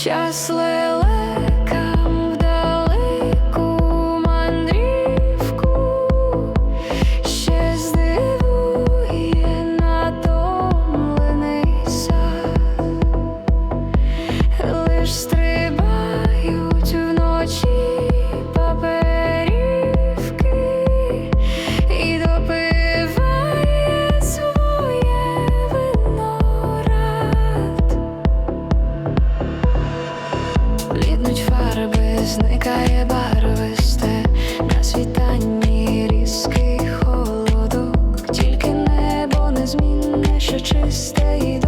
Час лелекам зникає барвисте на світанні різкий холодок, тільки небо незмінне, що чисте і